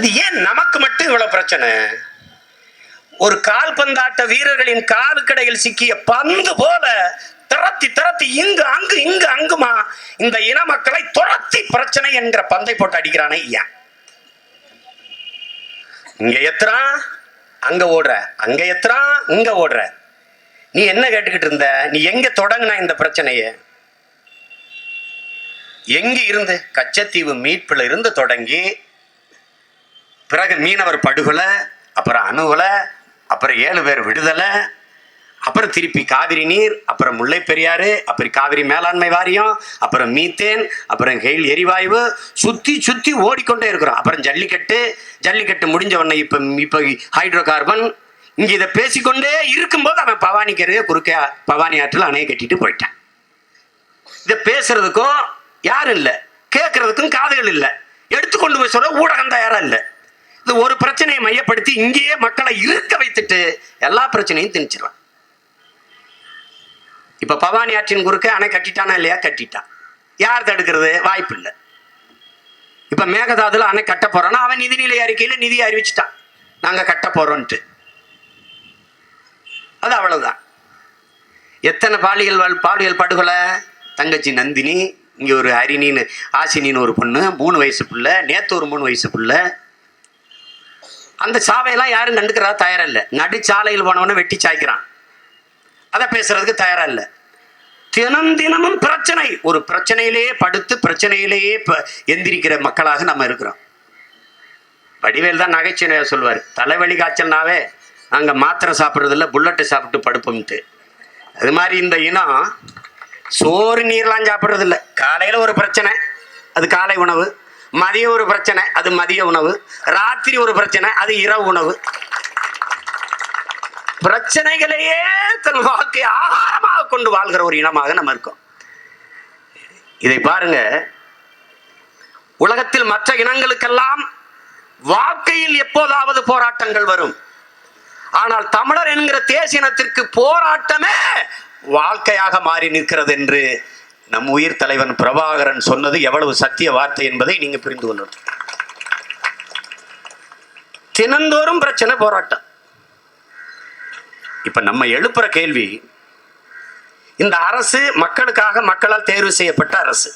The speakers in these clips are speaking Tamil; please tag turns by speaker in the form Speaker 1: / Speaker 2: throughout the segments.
Speaker 1: அது ஏன் நமக்கு மட்டும் இவ்வளவு பிரச்சனை? ஒரு கால்பந்தாட்ட வீரர்களின் காலுக்கடையில் சிக்கிய பந்து போல திரத்தி திரத்தி இங்கு அங்கு இங்கு அங்குமா இந்த இன மக்களை துரத்தி பிரச்சனை என்கிற பந்தை போட்டு அடிக்கிறானே ஏன் இங்க எத்துறான் அங்க ஓடுற அங்க எத்துறான் இங்க ஓடுற. நீ என்ன கேட்டுக்கிட்டு இருந்த? நீ எங்க தொடங்கின இந்த பிரச்சனைய? எங்க இருந்து? கச்சத்தீவு மீட்புல இருந்து தொடங்கி பிறகு மீனவர் படுகொலை அப்புறம் அணுகொலை அப்புறம் ஏழு பேர் விடுதலை அப்புறம் திருப்பி காவிரி நீர் அப்புறம் முல்லை பெரியாறு அப்புறம் காவிரி மேலாண்மை வாரியம் அப்புறம் மீத்தேன் அப்புறம் கெயில் எரிவாயு சுற்றி சுற்றி ஓடிக்கொண்டே இருக்கிறோம். அப்புறம் ஜல்லிக்கட்டு ஜல்லிக்கட்டு முடிஞ்ச உடனே இப்போ இப்போ ஹைட்ரோ கார்பன் இங்கே இதை பேசிக்கொண்டே இருக்கும்போது அவன் பவானிக்கரையே குறுக்கே பவானி ஆற்றில் அணையை கட்டிட்டு போயிட்டான். இதை பேசுறதுக்கும் யாரும் இல்லை. கேட்கறதுக்கும் காதுகள் இல்லை. எடுத்துக்கொண்டு போய் சொல்ல ஊடகம் தயாராக இல்லை. ஒரு பிரச்சனையை மையப்படுத்தி இங்கேயே மக்களை இருக்க வைத்துட்டு எல்லா பிரச்சனையும் திணிச்சிருவான். இப்ப பவானி ஆற்றின் குறுக்க அணை கட்டிட்டானா இல்லையா? கட்டிட்டான். யார் தடுக்கிறது? வாய்ப்பு இல்லை. இப்ப மேகதாதுல அணை கட்ட போறான்னா அவன் நிதிநிலை அறிக்கையில நிதி அறிவிச்சிட்டான். நாங்க கட்ட போறோம்ட்டு அது அவ்வளவுதான். எத்தனை பாலியல் பாலியல் படுகொலை? தங்கச்சி நந்தினி இங்க ஒரு ஹரிணின்னு ஆசினின்னு ஒரு பொண்ணு மூணு வயசு பிள்ளை நேத்து ஒரு மூணு வயசு பிள்ளை அந்த சாவையெல்லாம் யாரும் கண்டுக்கிறதா தயாரா இல்லை நடுச்சாலையில் போனவன வெட்டி சாய்க்கிறான். அதை பேசுறதுக்கு தயாரா இல்லை தினம் தினமும் பிரச்சனை. ஒரு பிரச்சனையிலேயே படுத்து பிரச்சனையிலேயே எந்திரிக்கிற மக்களாக நம்ம இருக்கிறோம். வடிவேல் தான் நகைச்சுவையா சொல்வார். தலைவலி காய்ச்சல்னாவே நாங்கள் மாத்திரை சாப்பிட்றதில்ல புல்லட்டு சாப்பிட்டு படுப்போம்ட்டு. அது மாதிரி இந்த இனம் சோறு நீர்லாம் சாப்பிட்றதில்ல காலையில் ஒரு பிரச்சனை. அது காலை உணவு. மதியம் ஒரு பிரச்சனை அது மதிய உணவு. ராத்திரி ஒரு பிரச்சனை அது இரவு உணவு. பிரச்சனைகளையே தன் வாழ்க்கை ஆகாரமாக கொண்டு வாழ்கிற ஒரு இனமாக நம்ம இருக்கோம். இதை பாருங்க. உலகத்தில் மற்ற இனங்களுக்கெல்லாம் வாழ்க்கையில் எப்போதாவது போராட்டங்கள் வரும். ஆனால் தமிழர் என்கிற தேசியனத்திற்கு போராட்டமே வாழ்க்கையாக மாறி நிற்கிறது என்று நம் உயிர் தலைவன் பிரபாகரன் சொன்னது எவ்வளவு சத்திய வார்த்தை என்பதை நீங்க புரிந்து கொள்ளணும். தினந்தோறும் பிரச்சனை போராட்டம். இப்ப நம்ம எழுப்புற கேள்வி இந்த அரசு மக்களுக்காக மக்களால் தேர்வு செய்யப்பட்ட அரசு.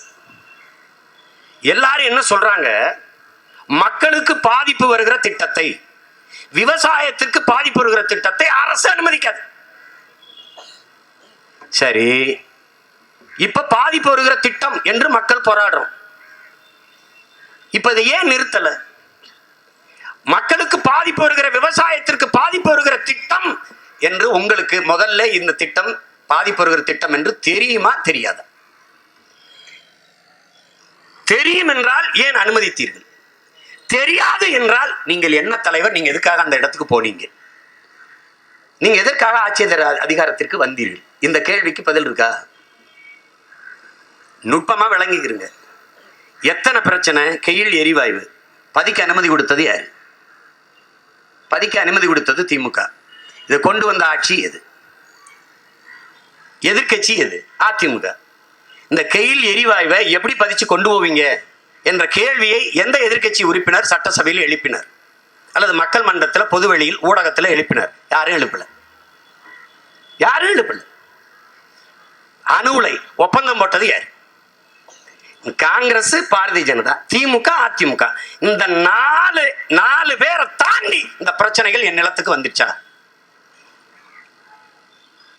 Speaker 1: எல்லாரும் என்ன சொல்றாங்க? மக்களுக்கு பாதிப்பு வருகிற திட்டத்தை விவசாயத்திற்கு பாதிப்பு வருகிற திட்டத்தை அரசு அனுமதிக்காது. சரி இப்ப பாதிப்பு வருகிற திட்டம் என்று மக்கள் போராடுறோம். இப்ப இதை ஏன் நிறுத்தல? மக்களுக்கு பாதிப்பு வருகிற விவசாயத்திற்கு பாதிப்பு வருகிற திட்டம் என்று உங்களுக்கு முதல்ல இந்த திட்டம் பாதிப்பு வருகிற திட்டம் என்று தெரியுமா தெரியாதா? தெரியும் என்றால் ஏன் அனுமதித்தீர்கள்? தெரியாது என்றால் நீங்கள் என்ன தலைவர் நீங்க எதுக்காக அந்த இடத்துக்கு போனீங்க? நீங்க எதற்காக ஆட்சியர் அதிகாரத்திற்கு வந்தீர்கள்? இந்த கேள்விக்கு பதில் இருக்கா? நுட்பமாக விளங்கிக்கிறங்க எத்தனை பிரச்சனை? கெயில் எரிவாயு பதிக்க அனுமதி கொடுத்தது யார்? பதிக்க அனுமதி கொடுத்தது திமுக. இதை கொண்டு வந்த ஆட்சி எது? எதிர்க்கட்சி எது? அதிமுக. இந்த கெயில் எரிவாயுவை எப்படி பதிச்சு கொண்டு போவீங்க? என்ற கேள்வியை எந்த எதிர்க்கட்சி உறுப்பினர் சட்டசபையில் எழுப்பினர்? அல்லது மக்கள் மன்றத்தில் பொதுவெளியில் ஊடகத்தில் எழுப்பினர்? யாரும் எழுப்பல. யாரும் எழுப்பல. உலை ஒப்பந்தம் போட்டது யார்? காங்கிரஸ் பாரதிய ஜனதா திமுக அதிமுக. இந்த நாலு நாலு பேரை தாண்டி இந்த பிரச்சனைகள் என் நிலத்துக்கு வந்துச்சா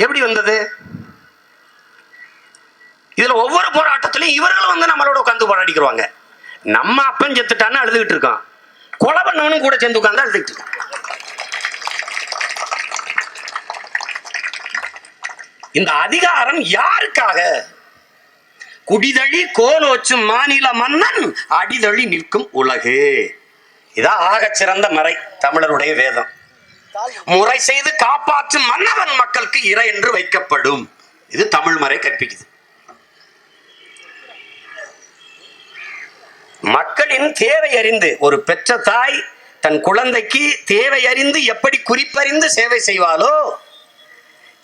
Speaker 1: எப்படி வந்தது? இதுல ஒவ்வொரு போராட்டத்திலையும் இவர்களும் வந்து நம்மளோட உட்காந்து போராடிக்கிறாங்க நம்ம அப்பன் செத்துட்டான்னு அழுதுகிட்டு இருக்கோம் கொலை பண்ணவனும் கூட சேர்ந்து உட்காந்து அழுதுகிட்டு இருக்கான். இந்த அதிகாரம் யாருக்காக குடிதழி கோலோச்சும் மாநில மன்னன் அடிதழி நிற்கும் உலகு. இதான் ஆகச் சிறந்த மறை தமிழருடைய வேதம். முறை செய்து காப்பாற்றும் மன்னவன் மக்களுக்கு இறை என்று வைக்கப்படும். இது தமிழ் மறை கற்பிக்குது. மக்களின் தேவை அறிந்து ஒரு பெற்ற தாய் தன் குழந்தைக்கு தேவை அறிந்து எப்படி குறிப்பறிந்து சேவை செய்வாளோ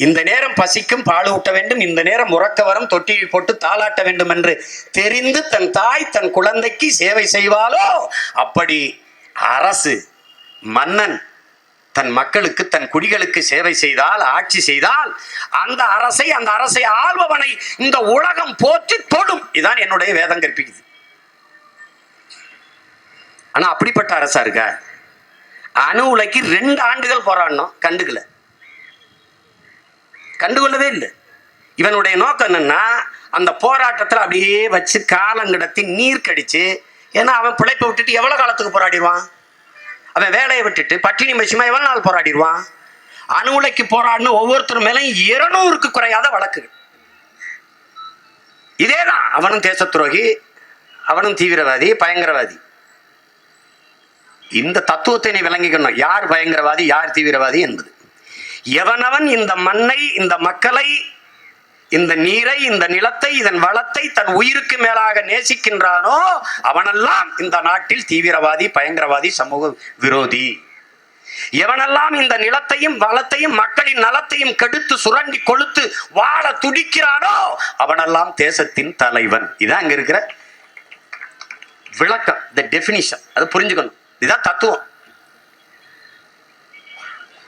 Speaker 1: இந்த நேரம் பசிக்கும் பால் ஊட்ட வேண்டும் இந்த நேரம் உறக்க வரும் தொட்டியில் போட்டு தாளாட்ட வேண்டும் என்று தெரிந்து தன் தாய் தன் குழந்தைக்கு சேவை செய்வாளோ? அப்படி அரசு மன்னன் தன் மக்களுக்கு தன் குடிகளுக்கு சேவை செய்தால் ஆட்சி செய்தால் அந்த அரசை அந்த அரசை ஆள்பவனை இந்த உலகம் போற்றி தொடும். இதான் என்னுடைய வேதம் கற்பிக்குது. ஆனா அப்படிப்பட்ட அரசா இருக்கா? அணு உலைக்கு ரெண்டு ஆண்டுகள் போராடணும். கண்டுக்கல. கண்டுகொள்ளவே இல்லை. இவனுடைய நோக்கம் என்னன்னா அந்த போராட்டத்தில் அப்படியே வச்சு காலங்கிடத்தி நீர் கடிச்சு ஏன்னா அவன் பிழைப்பை விட்டுட்டு எவ்வளோ காலத்துக்கு போராடிடுவான்? அவன் வேலையை விட்டுட்டு பட்டினி மச்சியமா எவ்வளோ நாள் போராடிடுவான்? அணு உலைக்கு போராடின ஒவ்வொருத்தர் மேலும் இருநூறுக்கு குறையாத வழக்கு இதேதான் அவனும் தேசத்துரோகி அவனும் தீவிரவாதி பயங்கரவாதி. இந்த தத்துவத்தை நீ விளங்கிக்கணும். யார் பயங்கரவாதி யார் தீவிரவாதி என்பது. எவனவன் இந்த மண்ணை இந்த மக்களை இந்த நீரை இந்த நிலத்தை இதன் வளத்தை தன் உயிருக்கு மேலாக நேசிக்கின்றானோ அவனெல்லாம் இந்த நாட்டில் தீவிரவாதி பயங்கரவாதி சமூக விரோதி. எவனெல்லாம் இந்த நிலத்தையும் வளத்தையும் மக்களின் நலத்தையும் கெடுத்து சுரண்டி கொளுத்து வாழ துடிக்கிறானோ அவனெல்லாம் தேசத்தின் தலைவன். இதான் அங்க இருக்கிற விளக்கம் த டெபினிஷன் அது புரிஞ்சுக்கணும். இதுதான் தத்துவம்.